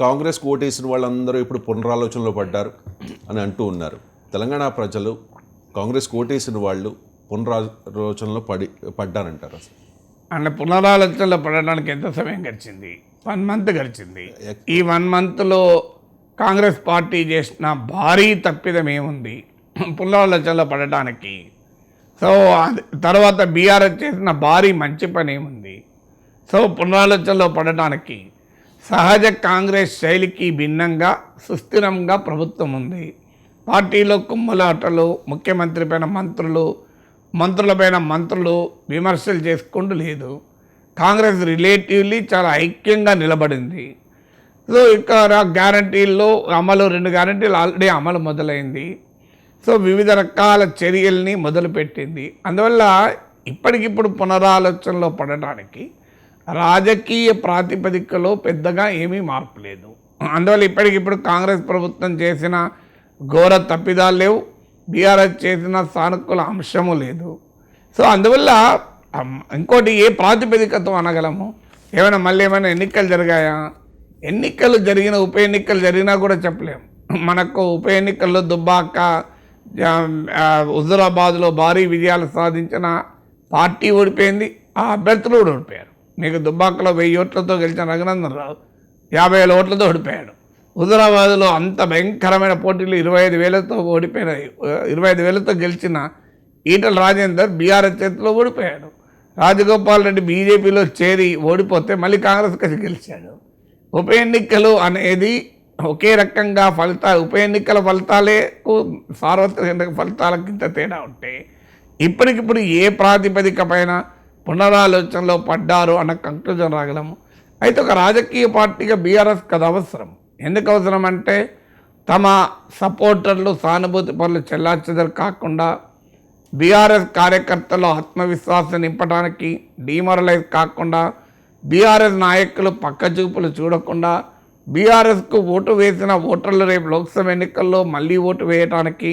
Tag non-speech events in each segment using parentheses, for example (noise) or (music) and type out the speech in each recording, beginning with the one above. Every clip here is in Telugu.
కాంగ్రెస్ ఓటేసిన వాళ్ళందరూ ఇప్పుడు పునరాలోచనలో పడ్డారు అని అంటూ ఉన్నారు. తెలంగాణ ప్రజలు కాంగ్రెస్ ఓటేసిన వాళ్ళు పునరాలోచనలో పడి పడ్డారంటారు అసలు అంటే పునరాలోచనలో పడడానికి ఎంత సమయం గడిచింది? వన్ మంత్ గడిచింది. ఈ వన్ మంత్లో కాంగ్రెస్ పార్టీ చేసిన భారీ తప్పిదం ఏముంది? పునరాలోచనలో పడటానికి సో అది- తర్వాత బీఆర్ఎస్ చేసిన భారీ మంచి పని ఏముంది? సో పునరాలోచనలో పడటానికి సహజ కాంగ్రెస్ శైలికి భిన్నంగా సుస్థిరంగా ప్రభుత్వం ఉంది. పార్టీలో కుమ్ములాటలు ముఖ్యమంత్రి పైన మంత్రులు మంత్రులపైన మంత్రులు విమర్శలు చేసుకుంటూ లేదు. కాంగ్రెస్ రిలేటివ్లీ చాలా ఐక్యంగా నిలబడింది. సో ఇక్కడ గ్యారంటీల్లో అమలు రెండు గ్యారంటీలు ఆల్రెడీ అమలు మొదలైంది. సో వివిధ రకాల చర్యల్ని మొదలుపెట్టింది. అందువల్ల ఇప్పటికిప్పుడు పునరాలోచనలో పడటానికి రాజకీయ ప్రాతిపదికలో పెద్దగా ఏమీ మార్పు లేదు. అందువల్ల ఇప్పటికిప్పుడు కాంగ్రెస్ ప్రభుత్వం చేసిన ఘోర తప్పిదాలు లేవు. బీఆర్ఎస్ చేసిన సానుకూల అంశము లేదు. సో అందువల్ల ఇంకోటి ఏ ప్రాతిపదికతో అనగలము? ఏమైనా మళ్ళీ ఏమైనా ఎన్నికలు జరిగాయా? ఎన్నికలు జరిగిన ఉప ఎన్నికలు జరిగినా కూడా చెప్పలేము. మనకు ఉప ఎన్నికల్లో దుబ్బాక హుజురాబాద్లో భారీ విజయాలు సాధించిన పార్టీ ఓడిపోయింది. ఆ అభ్యర్థులు కూడా ఓడిపోయారు. మీకు దుబ్బాకలో వెయ్యి ఓట్లతో గెలిచిన రఘునందన్ రావు యాభై వేల ఓట్లతో ఓడిపోయాడు. హుదరాబాద్లో అంత భయంకరమైన పోటీలు ఇరవై ఐదు వేలతో ఓడిపోయిన ఇరవై ఐదు వేలతో గెలిచిన ఈటల రాజేందర్ బీఆర్ఎస్ చేతిలో ఓడిపోయాడు. రాజగోపాల్ రెడ్డి బీజేపీలో చేరి ఓడిపోతే మళ్ళీ కాంగ్రెస్ కలిసి గెలిచాడు. ఉప ఎన్నికలు అనేది ఒకే రకంగా ఫలితాలు ఉప ఎన్నికల ఫలితాలకు సార్వత్రిక ఎన్నికల ఫలితాలకు తేడా ఉంటే ఇప్పటికిప్పుడు ఏ ప్రాతిపదిక పైన పునరాలోచనలో పడ్డారు అన్న కంక్లూజన్ రాగలము. అయితే ఒక రాజకీయ పార్టీగా బీఆర్ఎస్ కదా అవసరం. ఎందుకు అవసరం అంటే తమ సపోర్టర్లు సానుభూతి పనులు చెల్లాచెదరు కాకుండా బీఆర్ఎస్ కార్యకర్తలు ఆత్మవిశ్వాసం నింపడానికి డిమోరలైజ్ కాకుండా బీఆర్ఎస్ నాయకులు పక్క చూపులు చూడకుండా బీఆర్ఎస్కు ఓటు వేసిన ఓటర్లు రేపు లోక్సభ ఎన్నికల్లో మళ్ళీ ఓటు వేయటానికి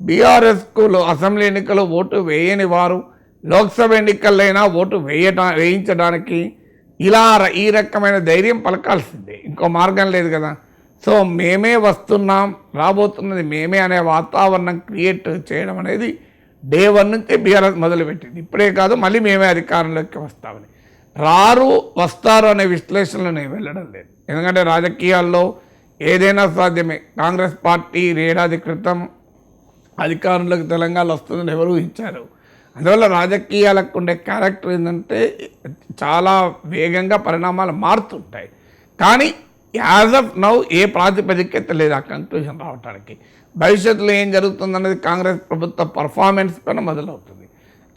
బీఆర్ఎస్కు అసెంబ్లీ ఎన్నికల్లో ఓటు వేయని వారు లోక్సభ ఎన్నికలైనా ఓటు వేయటా వేయించడానికి ఇలా ఈ రకమైన ధైర్యం పలకాల్సిందే. ఇంకో మార్గం లేదు కదా. సో మేమే వస్తున్నాం రాబోతున్నది మేమే అనే వాతావరణం క్రియేట్ చేయడం అనేది డే వన్ నుంచి బీఆర్ఎస్ మొదలుపెట్టింది. ఇప్పుడే కాదు మళ్ళీ మేమే అధికారంలోకి వస్తామని. రారు వస్తారు అనే విశ్లేషణలు నేను వెళ్ళడం లేదు. ఎందుకంటే రాజకీయాల్లో ఏదైనా సాధ్యమే. కాంగ్రెస్ పార్టీ ఏడాది క్రితం అధికారంలోకి తెలంగాణ వస్తుందని ఎవరు ఇచ్చారు అందువల్ల రాజకీయాలకు ఉండే క్యారెక్టర్ ఏంటంటే చాలా వేగంగా పరిణామాలు మారుతుంటాయి. కానీ యాజ్ ఆఫ్ నౌ ఏ ప్రాతిపదికత లేదు ఆ కంక్లూజన్ రావడానికి భవిష్యత్తులో ఏం జరుగుతుందన్నది కాంగ్రెస్ ప్రభుత్వ పర్ఫార్మెన్స్ పైన మొదలవుతుంది.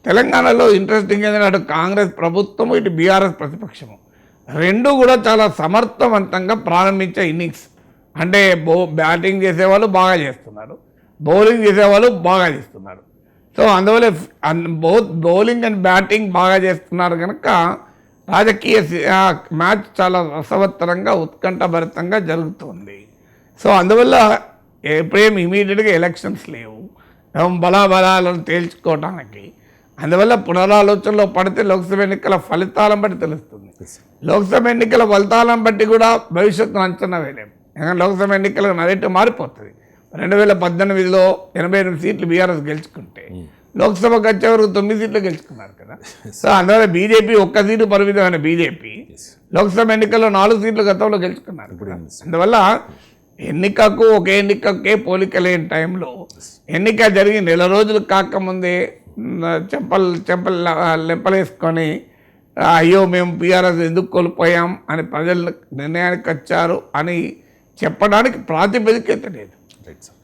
తెలంగాణలో ఇంట్రెస్టింగ్ ఏంటంటే అటు కాంగ్రెస్ ప్రభుత్వము ఇటు బీఆర్ఎస్ ప్రతిపక్షము. రెండు కూడా చాలా సమర్థవంతంగా ప్రారంభించే ఇన్నింగ్స్ అంటే బౌ బ్యాటింగ్ చేసేవాళ్ళు బాగా చేస్తున్నారు. బౌలింగ్ చేసేవాళ్ళు బాగా చేస్తున్నారు. సో అందువల్ల బౌత్ బౌలింగ్ అండ్ బ్యాటింగ్ బాగా చేస్తున్నారు కనుక రాజకీయ మ్యాచ్ చాలా రసవత్తరంగా ఉత్కంఠభరితంగా జరుగుతుంది. సో అందువల్ల ఎప్పుడేమి ఇమీడియట్గా ఎలక్షన్స్ లేవు. బలాబలాలను తేల్చుకోవడానికి అందువల్ల పునరాలోచనలో పడితే లోక్సభ ఎన్నికల ఫలితాలను బట్టి తెలుస్తుంది. లోక్సభ ఎన్నికల ఫలితాలను బట్టి కూడా భవిష్యత్తును అంచనా వేయలేము ఎందుకంటే లోక్సభ ఎన్నికల నరేటివ్ మారిపోతుంది. రెండు వేల పద్దెనిమిదిలో ఎనభై ఎనిమిది సీట్లు బీఆర్ఎస్ గెలుచుకుంటే లోక్సభకు వచ్చే వరకు తొమ్మిది సీట్లు గెలుచుకున్నారు కదా. (laughs) సో అందువల్ల బీజేపీ ఒక్క సీటు పరిమితమైన బీజేపీ. లోక్సభ ఎన్నికల్లో నాలుగు సీట్లు గతంలో గెలుచుకున్నారు. అందువల్ల ఎన్నికకు ఒక ఎన్నికకే పోలిక లేని టైంలో ఎన్నిక జరిగి నెల రోజులు కాకముందే చెంపలు చెంపలు లెంపలేసుకొని "ఆ, అయ్యో మేము బీఆర్ఎస్ ఎందుకు కోల్పోయాం అని ప్రజలు నిర్ణయానికి వచ్చారు అని చెప్పడానికి ప్రాతిపదికత లేదు. right.